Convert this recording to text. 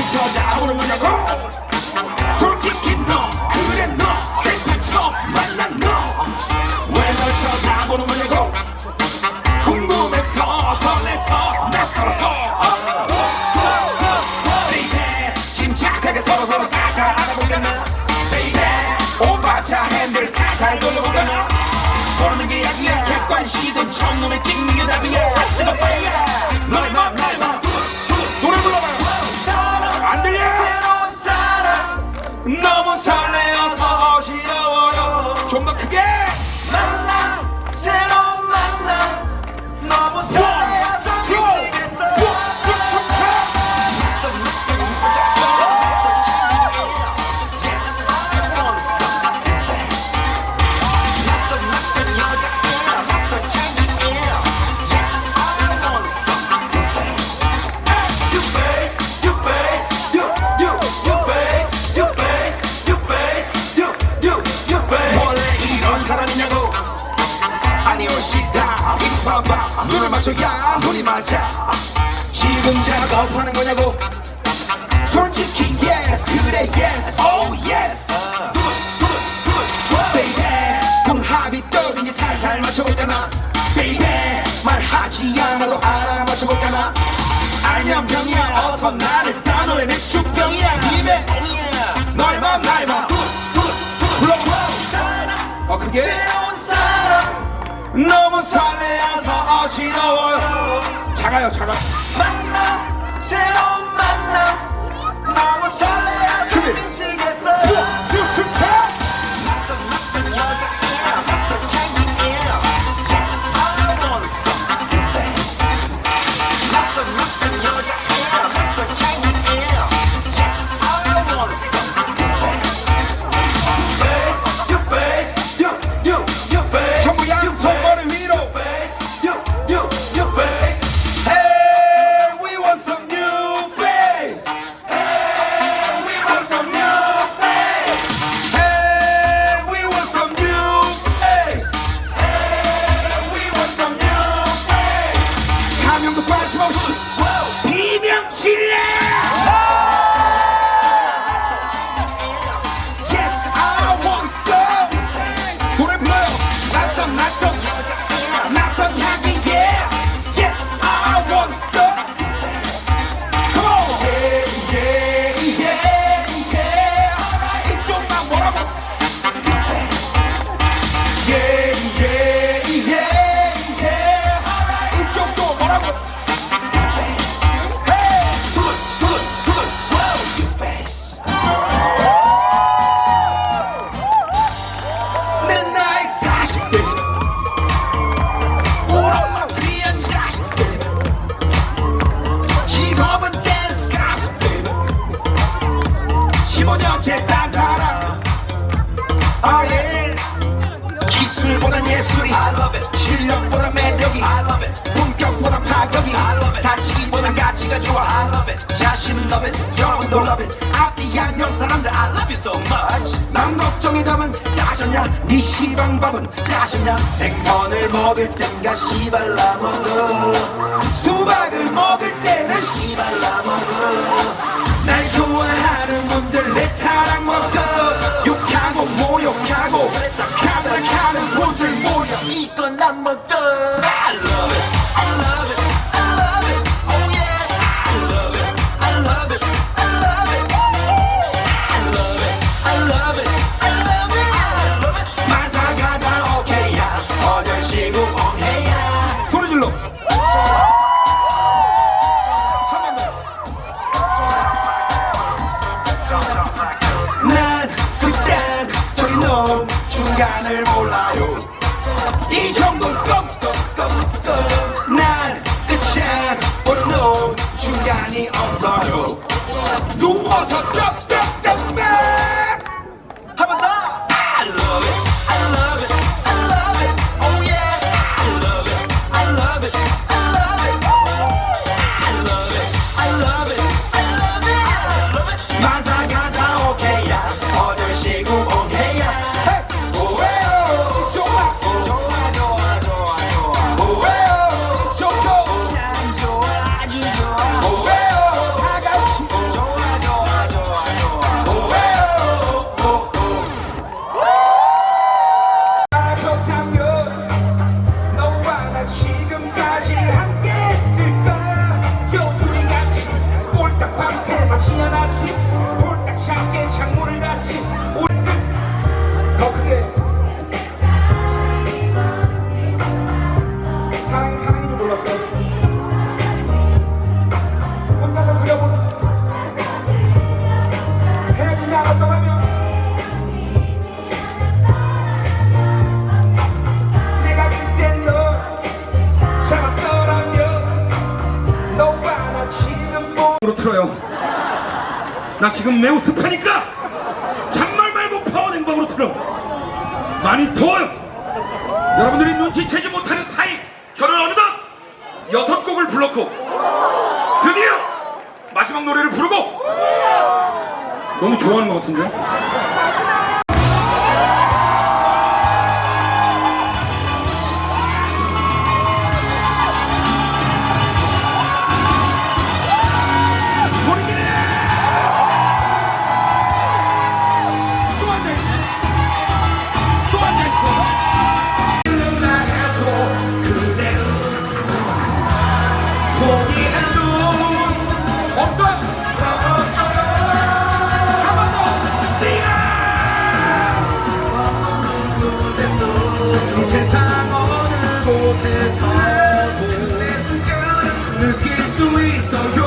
이렇게 쳐다보는 거냐고 봐봐. 눈을 맞춰 야 눈이 맞아. 지금 작업하는 거냐고. 솔직히 yes 그래 yes. Oh yes. 맞춰볼까나? Baby 말하지 않아도 알아 맞춰볼까나? 알면 병이야. 어서 나를 따놓해 맥주병이야. 입에 너의 맘 작아요 작아. 만남 새로운 만남. 너무 설레 가명도 빠짐없이 비명질래. 기술보단 예술이 실력보다 매력이 품격보다 파격이 사치보다 가치가 좋아 자신은 love it. 여러분도 love it. 앞뒤 양념 사람들 I love you so much. 남 걱정이 담은 짜셨냐 네 시방밥은 짜셨냐 생선을 먹을 땐가 씨발라 먹어. 수박을 먹을 때는 씨발라 먹어. 날 좋아하는 분들 내 사랑 먹어 중간을 몰라요. 이 정도 껌껌껌껌. 난 오는 놈 중간이 없어요. 누워서 껌껌 나 지금 매우 습하니까 잔말 말고 파워 냉방으로 틀어 많이 더워요. 여러분들이 눈치채지 못하는 사이 저는 어느덧 여섯 곡을 불렀고 드디어 마지막 노래를 부르고 너무 좋아하는 것 같은데 so